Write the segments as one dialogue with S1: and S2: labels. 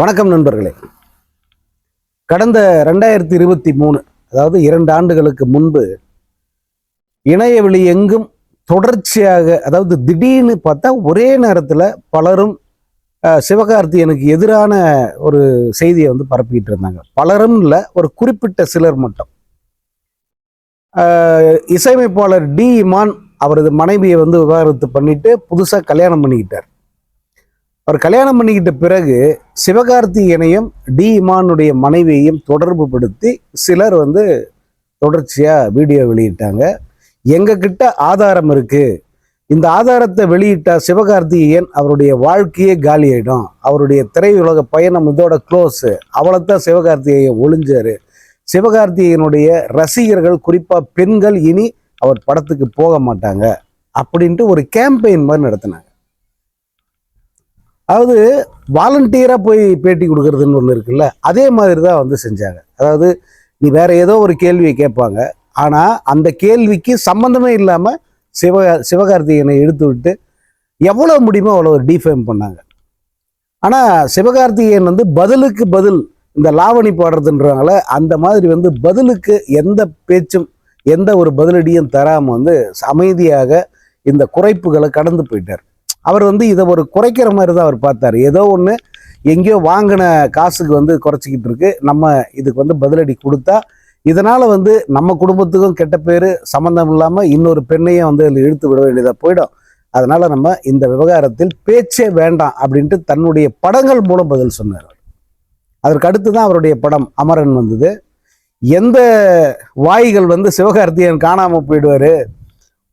S1: வணக்கம் நண்பர்களே. கடந்த ரெண்டாயிரத்தி இருபத்தி மூணு அதாவது இரண்டு ஆண்டுகளுக்கு முன்பு இணையவெளி எங்கும் தொடர்ச்சியாக அதாவது திடீர்னு பார்த்தா ஒரே நேரத்தில் பலரும் சிவகார்த்தியனுக்கு எதிரான ஒரு செய்தியை வந்து பரப்பிக்கிட்டு இருந்தாங்க. பலரும் இல்லை ஒரு குறிப்பிட்ட சிலர் மட்டும். இசையமைப்பாளர் டி இமான் அவரது மனைவியை வந்து விவாகரத்து பண்ணிட்டு புதுசாக கல்யாணம் பண்ணிக்கிட்டார். அவர் கல்யாணம் பண்ணிக்கிட்ட பிறகு சிவகார்த்திகேயனையும் டி இமானுடைய மனைவியையும் தொடர்பு படுத்தி சிலர் வந்து தொடர்ச்சியாக வீடியோ வெளியிட்டாங்க. எங்ககிட்ட ஆதாரம் இருக்குது இந்த ஆதாரத்தை வெளியிட்டா சிவகார்த்திகேயன் அவருடைய வாழ்க்கையே காலியாயிடும். அவருடைய திரையுலக பயணம் இதோட க்ளோஸு அவ்வளோத்தான் சிவகார்த்திகேயன் ஒளிஞ்சார். சிவகார்த்திகேயனுடைய ரசிகர்கள் குறிப்பாக பெண்கள் இனி அவர் படத்துக்கு போக மாட்டாங்க. அப்படின்ட்டு ஒரு கேம்பெயின் மாதிரி நடத்தினாங்க. அதாவது வாலண்டியராக போய் பேட்டி கொடுக்கறதுன்னு ஒன்று இருக்குல்ல அதே மாதிரி தான் வந்து செஞ்சாங்க. அதாவது நீ வேற ஏதோ ஒரு கேள்வியை கேட்பாங்க ஆனால் அந்த கேள்விக்கு சம்மந்தமே இல்லாமல் சிவ சிவகார்த்திகேயனை எடுத்து விட்டு எவ்வளோ முடியுமோ அவ்வளோ டிஃபேம் பண்ணாங்க. ஆனால் சிவகார்த்திகேயன் வந்து பதிலுக்கு பதில் இந்த லாவணி பாடுறதுன்றாங்கள அந்த மாதிரி வந்து பதிலுக்கு எந்த பேச்சும் எந்த ஒரு பதிலடியும் தராமல் வந்து அமைதியாக இந்த குறைப்புகளை கடந்து போயிட்டார். அவர் வந்து இதை ஒரு குறைக்கிற மாதிரி தான் அவர் பார்த்தாரு. ஏதோ ஒன்று எங்கேயோ வாங்கின காசுக்கு வந்து குறைச்சிக்கிட்டு இருக்கு. நம்ம இதுக்கு வந்து பதிலடி கொடுத்தா இதனால் வந்து நம்ம குடும்பத்துக்கும் கெட்ட பேர் சம்மந்தம் இல்லாமல் இன்னொரு பெண்ணையும் வந்து அதில் இழுத்து விட வேண்டியதாக போயிடும். அதனால் நம்ம இந்த விவகாரத்தில் பேச்சே வேண்டாம் அப்படின்ட்டு தன்னுடைய படங்கள் மூலம் பதில் சொன்னார் அதற்கு அடுத்து தான் அவருடைய படம் அமரன் வந்தது. எந்த வாய்கள் வந்து சிவகார்த்திகேயன் காணாமல் போயிடுவார்?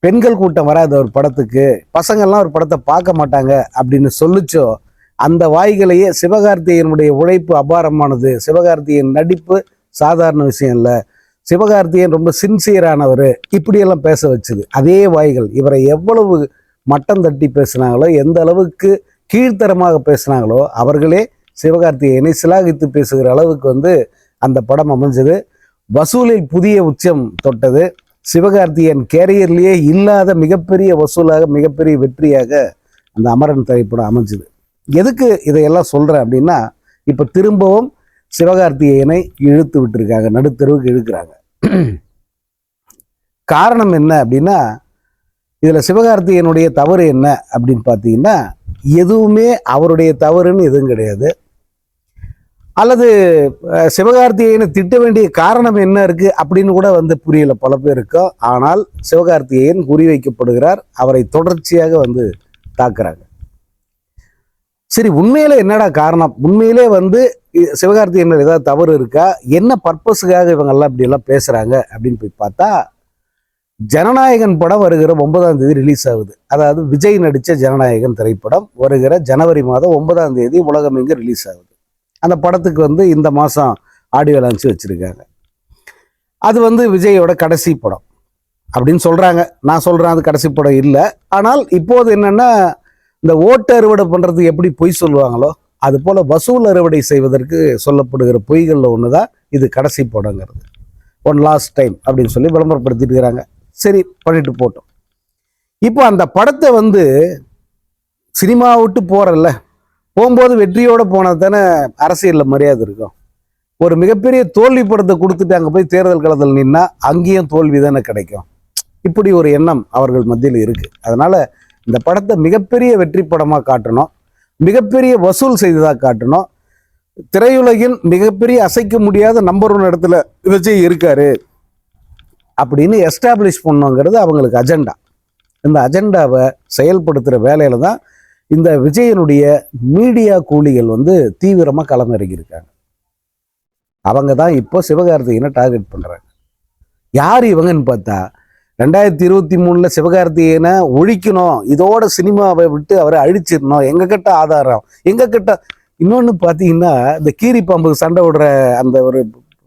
S1: பெண்கள் கூட்டம் வராது ஒரு படத்துக்கு. பசங்கள்லாம் ஒரு படத்தை பார்க்க மாட்டாங்க அப்படின்னு சொல்லுச்சோ அந்த வாய்களையே சிவகார்த்திகேயனுடைய உழைப்பு அபாரமானது. சிவகார்த்திகேயன் நடிப்பு சாதாரண விஷயம் இல்லை. சிவகார்த்திகேயன் ரொம்ப சின்சியரானவர். இப்படியெல்லாம் பேச வச்சுது. அதே வாய்கள். இவரை எவ்வளவு மட்டம் தட்டி பேசுனாங்களோ எந்த அளவுக்கு கீழ்த்தரமாக பேசுனாங்களோ அவர்களே சிவகார்த்திகேயனை சிலாகித்து பேசுகிற அளவுக்கு வந்து அந்த படம் அமைஞ்சது. வசூலில் புதிய உச்சம் தொட்டது. சிவகார்த்திகேயன் கேரியர்லேயே இல்லாத மிகப்பெரிய வசூலாக மிகப்பெரிய வெற்றியாக அந்த அமரன் திரைப்படம் அமைஞ்சுது. எதுக்கு இதையெல்லாம் சொல்கிறேன் அப்படின்னா இப்போ திரும்பவும் சிவகார்த்திகேயனை இழுத்து விட்டுருக்காங்க நடுத்தருவுக்கு இழுக்கிறாங்க. காரணம் என்ன அப்படின்னா இதில் சிவகார்த்திகேயனுடைய தவறு என்ன அப்படின்னு பார்த்தீங்கன்னா எதுவுமே அவருடைய தவறுன்னு எதுவும் கிடையாது. அல்லது சிவகார்த்திகேயனை திட்ட வேண்டிய காரணம் என்ன இருக்கு அப்படின்னு கூட வந்து புரியல பல பேருக்கும் ஆனால் சிவகார்த்திகேயன் குறிவைக்கப்படுகிறார் அவரை தொடர்ச்சியாக வந்து தாக்குறாங்க. சரி உண்மையில என்னடா காரணம்? உண்மையிலே வந்து சிவகார்த்திகேயன் ஏதாவது தவறு இருக்கா? என்ன பர்பஸுக்காக இவங்கெல்லாம் இப்படியெல்லாம் இப்படி எல்லாம் பேசுறாங்க? அப்படின்னு போய் பார்த்தா ஜனநாயகன் படம் வருகிற ஒன்பதாம் தேதி ரிலீஸ் ஆகுது. அதாவது விஜய் நடித்த ஜனநாயகன் திரைப்படம் வருகிற ஜனவரி மாதம் ஒன்பதாம் தேதி உலகமெங்கு ரிலீஸ் ஆகுது. அந்த படத்துக்கு வந்து இந்த மாதம் ஆடியோ லான்ச் வச்சுருக்காங்க. அது வந்து விஜயோட கடைசி படம். அப்படின்னு சொல்கிறாங்க நான் சொல்கிறேன் அது கடைசி படம் இல்லை. ஆனால் இப்போது என்னென்னா இந்த ஓட்டு அறுவடை பண்ணுறது எப்படி பொய் சொல்லுவாங்களோ அது போல் வசூல் அறுவடை செய்வதற்கு சொல்லப்படுகிற பொய்களில் ஒன்று தான் இது கடைசி படங்கிறது. ஒன் லாஸ்ட் டைம் அப்படின்னு சொல்லி விளம்பரப்படுத்திட்டு இருக்கிறாங்க. சரி பண்ணிட்டு போட்டோம். இப்போ அந்த படத்தை வந்து சினிமா விட்டு போகிறல்ல போகும்போது வெற்றியோடு போனால் தானே அரசியலில் மரியாதை இருக்கும். ஒரு மிகப்பெரிய தோல்வி படத்தை கொடுத்துட்டு அங்கே போய் தேர்தல் களத்தில் நின்னா அங்கேயும் தோல்வி தானே கிடைக்கும். இப்படி ஒரு எண்ணம் அவர்கள் மத்தியில் இருக்குது அதனால் இந்த படத்தை மிகப்பெரிய வெற்றி படமாக காட்டணும். மிகப்பெரிய வசூல் செய்ததாக காட்டணும். திரையுலகின் மிகப்பெரிய அசைக்க முடியாத நம்பர் ஒன் இடத்துல விஜய் இருக்காரு அப்படின்னு எஸ்டாப்ளிஷ் பண்ணுங்கிறது அவங்களுக்கு அஜெண்டா இந்த அஜெண்டாவை செயல்படுத்துகிற வேலையில தான் இந்த விஜயனுடைய மீடியா கூலிகள் வந்து தீவிரமாக களமிறங்கியிருக்காங்க. அவங்க தான் இப்போ சிவகார்த்திகனை டார்கெட் பண்ணுறாங்க யார் இவங்கன்னு பார்த்தா ரெண்டாயிரத்தி இருபத்தி மூணில் சிவகார்த்திகேயனை ஒழிக்கணும் இதோட சினிமாவை விட்டு அவரை அழிச்சிடணும் எங்க கிட்ட ஆதாரம் எங்க கிட்ட இன்னொன்று பார்த்தீங்கன்னா இந்த கீரி பாம்புக்கு சண்டை விடுற அந்த ஒரு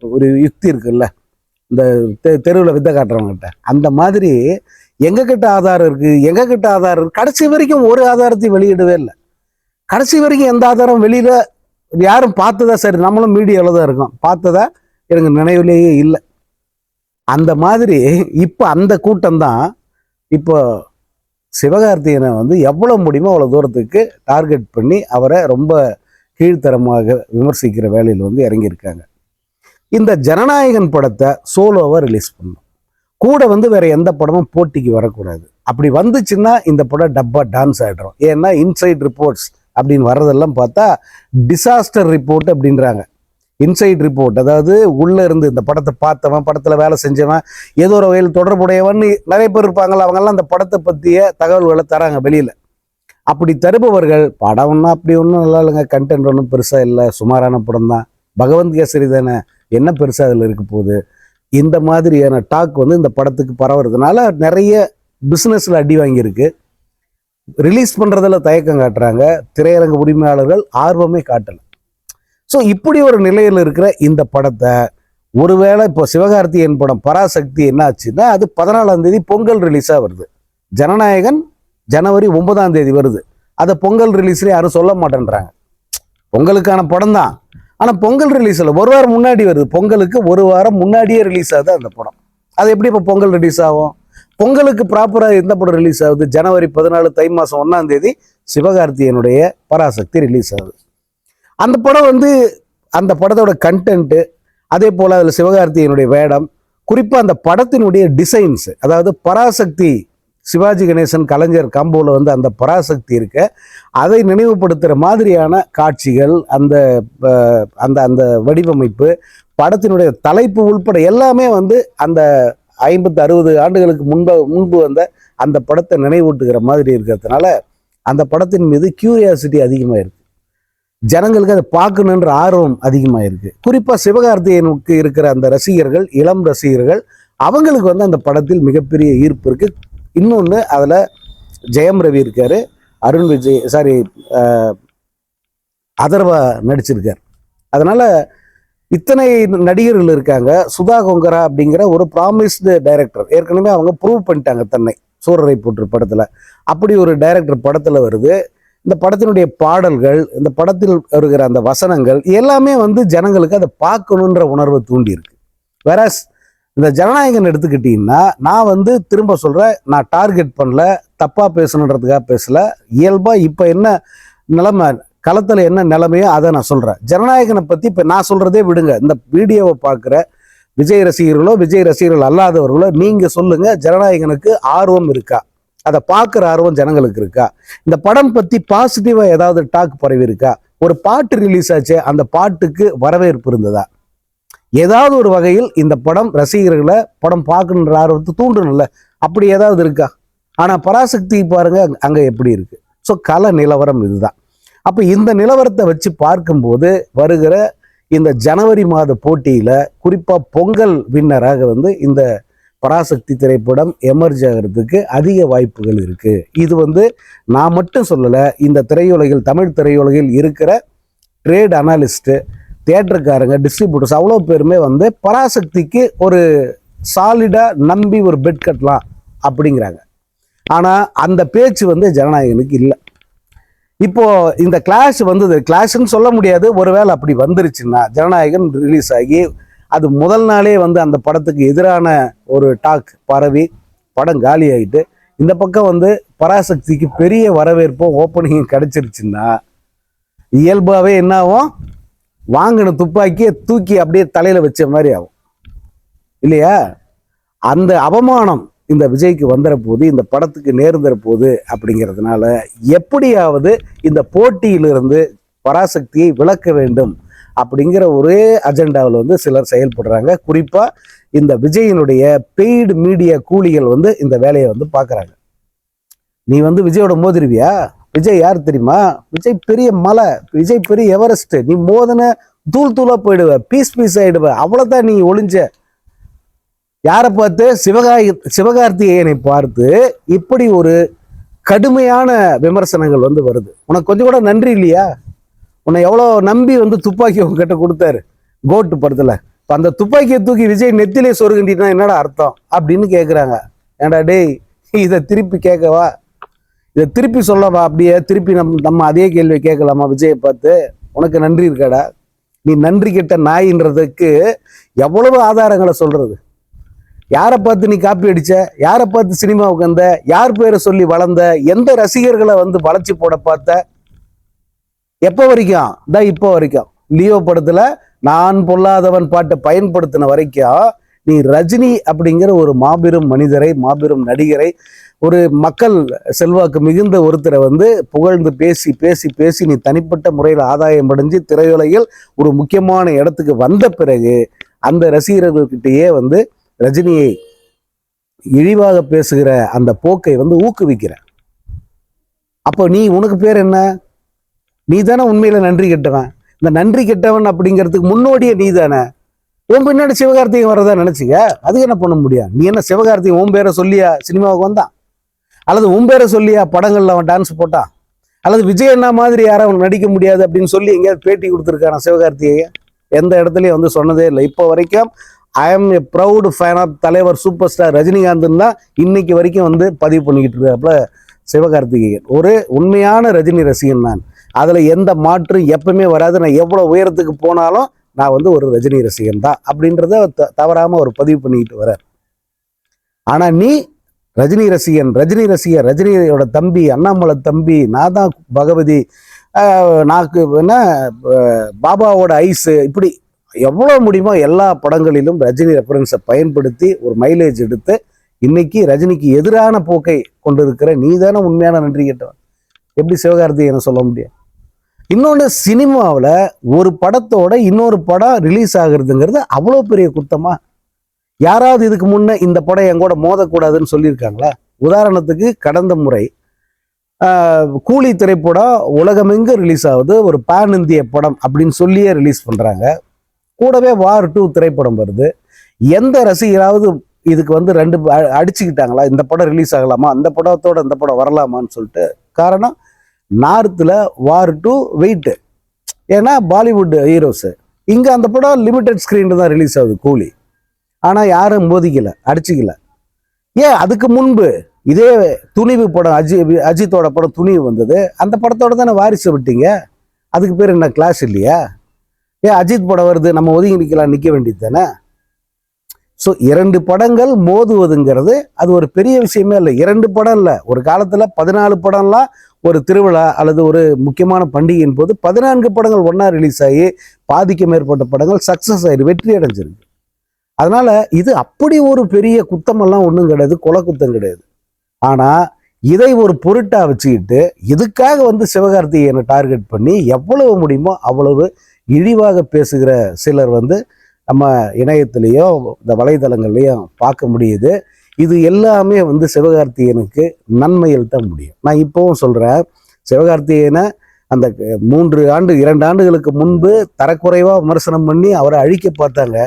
S1: ஒரு யுக்தி இருக்குல்ல இந்த தெ தெருவில் வித்தை காட்டுறவங்ககிட்ட அந்த மாதிரி எங்க கிட்ட ஆதாரம் இருக்கு எங்க கிட்ட ஆதாரம் இருக்கு. கடைசி வரைக்கும் ஒரு ஆதாரத்தையும் வெளியிடவே இல்லை. கடைசி வரைக்கும் எந்த ஆதாரம் வெளியில யாரும் பார்த்ததா சரி நம்மளும் மீடியாவில் தான் இருக்கோம். பார்த்ததா எனக்கு நினைவிலேயே இல்லை. அந்த மாதிரி இப்போ அந்த கூட்டம் தான் இப்போ சிவகார்த்திகேயனை வந்து எவ்வளோ முடியுமோ அவ்வளோ தூரத்துக்கு டார்கெட் பண்ணி அவரை ரொம்ப கீழ்த்தரமாக விமர்சிக்கிற வேலையில் வந்து இறங்கியிருக்காங்க. இந்த ஜனநாயகன் படத்தை சோலோவாக ரிலீஸ் பண்ணணும் கூட வந்து வேற எந்த படமும் போட்டிக்கு வரக்கூடாது. அப்படி வந்துச்சுன்னா இந்த படம் டப்பா டான்ஸ் ஆகிடும் ஏன்னா இன்சைட் ரிப்போர்ட்ஸ் அப்படின்னு வர்றதெல்லாம் பார்த்தா டிசாஸ்டர் ரிப்போர்ட் அப்படின்றாங்க. இன்சைட் ரிப்போர்ட் அதாவது உள்ளே இருந்து இந்த படத்தை பார்த்தவன் படத்தில் வேலை செஞ்சவன் ஏதோ ஒரு வகையில் தொடர்புடையவன் நிறைய பேர் இருப்பாங்கல்ல அவங்கெல்லாம் அந்த படத்தை பற்றிய தகவல்களை தராங்க வெளியில். அப்படி தருபவர்கள் படம் ஒன்றும் அப்படி ஒன்றும் நல்லா இல்லைங்க. கண்டென்ட் ஒன்றும் பெருசாக இல்லை. சுமாரான படம் தான் பகவந்த் கேசரி தானே? என்ன பெருசாக அதில் இருக்க போகுது? இந்த மாதிரியான டாக் வந்து இந்த படத்துக்கு பரவுறதுனால நிறைய பிஸ்னஸில் அடி வாங்கியிருக்கு. ரிலீஸ் பண்ணுறதுல தயக்கம் காட்டுறாங்க. திரையரங்க உரிமையாளர்கள் ஆர்வமே காட்டலை. ஸோ இப்படி ஒரு நிலையில் இருக்கிற இந்த படத்தை ஒருவேளை இப்போ சிவகார்த்திகேயன் படம் பராசக்தி என்ன ஆச்சுன்னா அது பதினாலாம் தேதி பொங்கல் ரிலீஸாக வருது. ஜனநாயகன் ஜனவரி ஒன்பதாம் தேதி வருது. அதை பொங்கல் ரிலீஸ்லேயே யாரும் சொல்ல மாட்டேன்றாங்க. பொங்கலுக்கான படம் தான் ஆனால் பொங்கல் ரிலீஸ் இல்லை. ஒரு வாரம் முன்னாடி வருது. பொங்கலுக்கு ஒரு வாரம் முன்னாடியே ரிலீஸ் ஆகுது அந்த படம். அது எப்படி இப்போ பொங்கல் ரிலீஸ் ஆகும்? பொங்கலுக்கு ப்ராப்பராக எந்த படம் ரிலீஸ் ஆகுது? ஜனவரி பதினாலு தை மாதம் ஒன்றாம் தேதி சிவகார்த்தியனுடைய பராசக்தி ரிலீஸ் ஆகுது. அந்த படம் வந்து அந்த படத்தோட கண்டென்ட்டு அதே போல் அதில் சிவகார்த்தியனுடைய வேடம் குறிப்பாக அந்த படத்தினுடைய டிசைன்ஸ் அதாவது பராசக்தி சிவாஜி கணேசன் கலைஞர் காம்போவில் வந்து அந்த பராசக்தி இருக்க அதை நினைவுபடுத்துகிற மாதிரியான காட்சிகள் அந்த அந்த அந்த வடிவமைப்பு படத்தினுடைய தலைப்பு உள்பட எல்லாமே வந்து அந்த ஐம்பத்து அறுபது ஆண்டுகளுக்கு முன்பு முன்பு வந்த அந்த படத்தை நினைவூட்டுகிற மாதிரி இருக்கிறதுனால அந்த படத்தின் மீது கியூரியாசிட்டி அதிகமாக இருக்கு ஜனங்களுக்கு அதை பார்க்கணுன்ற ஆர்வம் அதிகமாக இருக்கு குறிப்பாக சிவகார்த்திகேயனுக்கு இருக்கிற அந்த ரசிகர்கள் இளம் ரசிகர்கள் அவங்களுக்கு வந்து அந்த படத்தில் மிகப்பெரிய ஈர்ப்பு இருக்குது இன்னொன்று அதில் ஜெயம் ரவி இருக்கார் அருண் விஜய் சாரி அதர்வா நடிச்சிருக்கார். அதனால் இத்தனை நடிகர்கள் இருக்காங்க. சுதா கொங்கரா அப்படிங்கிற ஒரு ப்ராமிஸ்டு டைரக்டர் ஏற்கனவே அவங்க ப்ரூவ் பண்ணிட்டாங்க தன்னை சூரரை போற்று படத்தில். அப்படி ஒரு டைரக்டர் படத்தில் வருது. இந்த படத்தினுடைய பாடல்கள் இந்த படத்தில் வருகிற அந்த வசனங்கள் எல்லாமே வந்து ஜனங்களுக்கு அதை பார்க்கணுன்ற உணர்வை தூண்டியிருக்கு. வேற இந்த ஜனநாயகன் எடுத்துக்கிட்டீங்கன்னா நான் வந்து திரும்ப சொல்கிறேன் நான் டார்கெட் பண்ணல தப்பாக பேசணுன்றதுக்காக பேசல. இயல்பாக இப்போ என்ன நிலமை களத்தில் என்ன நிலைமையோ அதை நான் சொல்கிறேன் ஜனநாயகனை பற்றி இப்போ நான் சொல்கிறதே விடுங்க. இந்த வீடியோவை பார்க்குற விஜய் ரசிகர்களோ விஜய் ரசிகர்கள் அல்லாதவர்களோ நீங்கள் சொல்லுங்கள் ஜனநாயகனுக்கு ஆர்வம் இருக்கா? அதை பார்க்குற ஆர்வம் ஜனங்களுக்கு இருக்கா? இந்த படம் பற்றி பாசிட்டிவாக ஏதாவது டாக் பரவி இருக்கா? ஒரு பாட்டு ரிலீஸ் ஆச்சு அந்த பாட்டுக்கு வரவேற்பு இருந்ததா? ஏதாவது ஒரு வகையில் இந்த படம் ரசிகர்களை படம் பார்க்கணுன்ற ஆர்வத்தை தூண்டணும்ல அப்படி ஏதாவது இருக்கா? ஆனால் பராசக்தி பாருங்க அங்கே எப்படி இருக்கு? ஸோ கல நிலவரம் இதுதான். அப்போ இந்த நிலவரத்தை வச்சு பார்க்கும்போது வருகிற இந்த ஜனவரி மாத போட்டியில் குறிப்பாக பொங்கல் வின்னராக வந்து இந்த பராசக்தி திரைப்படம் எமர்ஜ் ஆகிறதுக்கு அதிக வாய்ப்புகள் இருக்குது இது வந்து நான் மட்டும் சொல்லலை இந்த திரையுலகில் தமிழ் திரையுலகில் இருக்கிற ட்ரேட் அனாலிஸ்ட்டு தேட்டருக்காரங்க டிஸ்ட்ரிபியூட்டர்ஸ் அவ்வளோ பேருமே வந்து பராசக்திக்கு ஒரு சாலிடாக நம்பி ஒரு பெட் கட்டலாம் அப்படிங்கிறாங்க. ஆனால் அந்த பேச்சு வந்து ஜனநாயகனுக்கு இல்லை. இப்போது இந்த கிளாஷ் வந்தது கிளாஷ்னு சொல்ல முடியாது. ஒருவேளை அப்படி வந்துருச்சுன்னா ஜனநாயகன் ரிலீஸ் ஆகி அது முதல் நாளே வந்து அந்த படத்துக்கு எதிரான ஒரு டாக் பரவி படம் காலி ஆகிட்டு இந்த பக்கம் வந்து பராசக்திக்கு பெரிய வரவேற்பும் ஓப்பனிங்கும் கிடைச்சிருச்சுன்னா இயல்பாகவே என்னாகும்? வாங்கின துப்பாக்கியை தூக்கி அப்படியே தலையில் வச்ச மாதிரி ஆகும். இல்லையா? அந்த அவமானம் இந்த விஜய்க்கு வந்துற போது இந்த படத்துக்கு நேர்ந்துற போது அப்படிங்கிறதுனால எப்படியாவது இந்த போட்டியிலிருந்து பராசக்தியை விளக்க வேண்டும் அப்படிங்கிற ஒரே அஜெண்டாவில் வந்து சிலர் செயல்படுறாங்க. குறிப்பாக இந்த விஜயினுடைய பெய்டு மீடியா கூலிகள் வந்து இந்த வேலையை வந்து பார்க்குறாங்க. நீ வந்து விஜயோட மோதிருவியா? விஜய் யார் தெரியுமா? விஜய் பெரிய மலை விஜய் பெரிய எவரெஸ்ட் நீ மோதன தூள் தூளா போயிடுவ பீஸ் பீஸ் ஆயிடுவ. அவ்வளவுதான் நீ ஒளிஞ்ச. யாரை பார்த்து? சிவகாய் சிவகார்த்திகேயனை பார்த்து இப்படி ஒரு கடுமையான விமர்சனங்கள் வந்து வருது. உனக்கு கொஞ்சம் கூட நன்றி இல்லையா? உன்னை எவ்வளோ நம்பி வந்து துப்பாக்கி உங்ககிட்ட கொடுத்தாரு கோட்டு படத்தில். இப்போ அந்த துப்பாக்கியை தூக்கி விஜய் நெத்திலே சொருகின்றா என்னடா அர்த்தம்? அப்படின்னு கேட்குறாங்க ஏன்டா டேய் இதை திருப்பி கேட்கவா? இதை திருப்பி சொல்லவா அப்படியே திருப்பி நம் நம்ம அதே கேள்வி கேட்கலாமா? விஜயை பார்த்து உனக்கு நன்றி இருக்காடா. நீ நன்றி கிட்ட நாயின்றதுக்கு எவ்வளவு ஆதாரங்களை சொல்றது? யாரை பார்த்து நீ காப்பி அடிச்ச? யாரை பார்த்து சினிமாவுக்கு வந்த? யார் பேரை சொல்லி வளர்ந்த? எந்த ரசிகர்களை வந்து வளர்ச்சி போட பார்த்த? எப்போ வரைக்கும்? தான் இப்போ வரைக்கும். லியோ படத்துல நான் பொல்லாதவன் பாட்டை பயன்படுத்தின வரைக்கும் நீ ரஜினி அப்படிங்கிற ஒரு மாபெரும் மனிதரை மாபெரும் நடிகரை ஒரு மக்கள் செல்வாக்கு மிகுந்த ஒருத்தரை வந்து புகழ்ந்து பேசி பேசி பேசி நீ தனிப்பட்ட முறையில் ஆதாயம் அடைஞ்சு திரையுலகில் ஒரு முக்கியமான இடத்துக்கு வந்த பிறகு அந்த ரசிகர்கள்கிட்டயே வந்து ரஜினியை இழிவாக பேசுகிற அந்த போக்கை வந்து ஊக்குவிக்கிற. அப்போ நீ உனக்கு பேர் என்ன? நீ தானே உண்மையில நன்றி கெட்டவன். இந்த நன்றி கெட்டவன் அப்படிங்கிறதுக்கு முன்னோடியே நீ தானே உன் பின்னாடி சிவகார்த்திகேயன் வரதா நினைச்சிக்க? அது என்ன பண்ண முடியும்? நீ என்ன சிவகார்த்திகேயன் உன் பேரை சொல்லியா? சினிமாவுக்கு வந்தான் அல்லது உன் பேரை சொல்லியா? படங்கள்ல அவன் டான்ஸ் போட்டான் அல்லது விஜய் அண்ணா மாதிரி யாரும் நடிக்க முடியாது அப்படின்னு சொல்லி எங்கேயாவது பேட்டி கொடுத்துருக்கான சிவகார்த்திகேயன்? எந்த இடத்துலையும் வந்து சொன்னதே இல்லை. இப்போ வரைக்கும் I am a proud fan of தலைவர் சூப்பர் ஸ்டார் ரஜினிகாந்த் தான் இன்னைக்கு வரைக்கும் வந்து பதிவு பண்ணிக்கிட்டு இருக்காப்புல சிவகார்த்திகேயன். ஒரு உண்மையான ரஜினி ரசிகன் நான். அதில் எந்த மாற்றும் எப்பவுமே வராது. நான் எவ்வளோ உயரத்துக்கு போனாலும் நான் வந்து ஒரு ரஜினி ரசிகன் தான் அப்படின்றத த- தவறாம அவர் பதிவு பண்ணிக்கிட்டு வர்றார். ஆனால் நீ ரஜினி ரசிகன் ரஜினி ரசிகன் ரஜினியோட தம்பி அண்ணாமலை தம்பி நான் தான் பகவதி நாக்கு என்ன பாபாவோட ஐஸு இப்படி எவ்வளோ முடியுமோ எல்லா படங்களிலும் ரஜினி ரெஃபரன்ஸை பயன்படுத்தி ஒரு மைலேஜ் எடுத்து இன்னைக்கு ரஜினிக்கு எதிரான போக்கை கொண்டிருக்கிற நீ தானே உண்மையான நன்றி கேட்டவன். எப்படி சிவகார்த்திகேயனை சொல்ல முடியும்? இன்னொன்று சினிமாவில் ஒரு படத்தோட இன்னொரு படம் ரிலீஸ் ஆகுறதுங்கிறது அவ்வளோ பெரிய குத்தமா? யாராவது இதுக்கு முன்னே இந்த படம் என் கூட மோதக்கூடாதுன்னு சொல்லியிருக்காங்களா? உதாரணத்துக்கு கடந்த முறை கூலி திரைப்படம் உலகமெங்கு ரிலீஸ் ஆகுது ஒரு பேன் இந்திய படம் அப்படின்னு சொல்லியே ரிலீஸ் பண்ணுறாங்க கூடவே வார் டூ திரைப்படம் வருது. எந்த ரசிகராவது இதுக்கு வந்து ரெண்டு அடிச்சுக்கிட்டாங்களா? இந்த படம் ரிலீஸ் ஆகலாமா? அந்த படத்தோட இந்த படம் வரலாமான்னு சொல்லிட்டு. காரணம் நார்த்தில் வார் டு வெயிட்டு ஏன்னா பாலிவுட் ஹீரோஸு இங்கே அந்த படம் லிமிடெட் ஸ்க்ரீனில் தான் ரிலீஸ் ஆகுது கூலி. ஆனால் யாரும் மோதிக்கல அடிச்சிக்கல. ஏன்? அதுக்கு முன்பு இதே துணிவு படம் அஜி அஜித்தோட படம் துணிவு வந்தது. அந்த படத்தோட தானே வாரிசு விட்டீங்க? அதுக்கு பேர் என்ன கிளாஸ் இல்லையா? ஏன் அஜித் படம் வருது நம்ம ஒதுங்கி நிற்கலாம் நிற்க வேண்டியது தானே? ஸோ இரண்டு படங்கள் மோதுவதுங்கிறது அது ஒரு பெரிய விஷயமே இல்லை. இரண்டு படம் இல்லை. ஒரு காலத்தில் பதினாலு படம்லாம் ஒரு திருவிழா அல்லது ஒரு முக்கியமான பண்டிகையின் போது பதினான்கு படங்கள் ஒன்றா ரிலீஸ் ஆகி பாதிக்கு மேற்பட்ட படங்கள் சக்ஸஸ் ஆயிரு வெற்றி அடைஞ்சிருக்கு. அதனால இது அப்படி ஒரு பெரிய குத்தமெல்லாம் ஒன்றும் கிடையாது கொலை குத்தம் கிடையாது. ஆனால் இதை ஒரு பொருட்டாக வச்சுக்கிட்டு இதுக்காக வந்து சிவகார்த்திகேயனை டார்கெட் பண்ணி எவ்வளவு முடியுமோ அவ்வளவு இழிவாக பேசுகிற சிலர் வந்து நம்ம இணையத்திலேயோ இந்த வலைதளங்கள்லையும் பார்க்க முடியுது. இது எல்லாமே வந்து சிவகார்த்திகேயனுக்கு நன்மையில் தான் முடியும். நான் இப்போவும் சொல்கிறேன் சிவகார்த்திகேயனை அந்த மூன்று ஆண்டு இரண்டு ஆண்டுகளுக்கு முன்பு தரக்குறைவாக விமர்சனம் பண்ணி அவரை அழிக்க பார்த்தாங்க.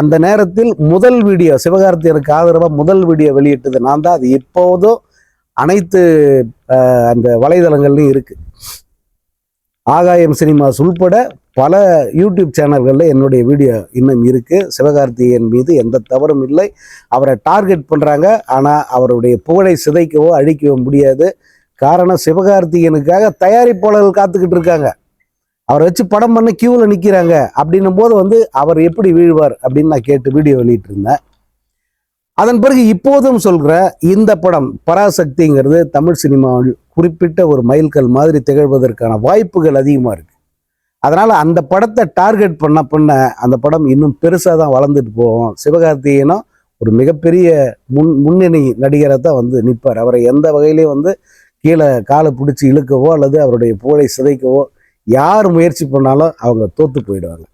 S1: அந்த நேரத்தில் முதல் வீடியோ சிவகார்த்திகனுக்கு ஆதரவாக முதல் வீடியோ வெளியிட்டது நான் தான். அது இப்போதும் அனைத்து அந்த வலைதளங்கள்லையும் இருக்குது ஆகாயம் சினிமாஸ் உள்பட பல யூடியூப் சேனல்களில் என்னுடைய வீடியோ இன்னும் இருக்குது சிவகார்த்திகேயன் மீது எந்த தவறும் இல்லை. அவரை டார்கெட் பண்ணுறாங்க ஆனால் அவருடைய புகழை சிதைக்கவோ அழிக்கவோ முடியாது. காரணம் சிவகார்த்திகேயனுக்காக தயாரிப்பாளர்கள் காத்துக்கிட்டு இருக்காங்க. அவரை வச்சு படம் பண்ண கியூவில் நிற்கிறாங்க அப்படின்னும் போது வந்து அவர் எப்படி வீழ்வார் அப்படின்னு நான் கேட்டு வீடியோ வெளியிட்டிருந்தேன். அதன் பிறகு இப்போதும் சொல்கிற இந்த படம் பராசக்திங்கிறது தமிழ் சினிமாவில் குறிப்பிட்ட ஒரு மைல்கல் மாதிரி திகழ்வதற்கான வாய்ப்புகள் அதிகமாக இருக்குது அதனால் அந்த படத்தை டார்கெட் பண்ண பண்ண அந்த படம் இன்னும் பெருசாக தான் வளர்ந்துட்டு போகும். சிவகார்த்திகேயனும் ஒரு மிகப்பெரிய முன் முன்னணி நடிகரை தான் வந்து நிற்பார் அவரை எந்த வகையிலையும் வந்து கீழே காலை பிடிச்சி இழுக்கவோ அல்லது அவருடைய புகழை சிதைக்கவோ யார் முயற்சி பண்ணாலும் அவங்க தோற்று போயிடுவாங்க.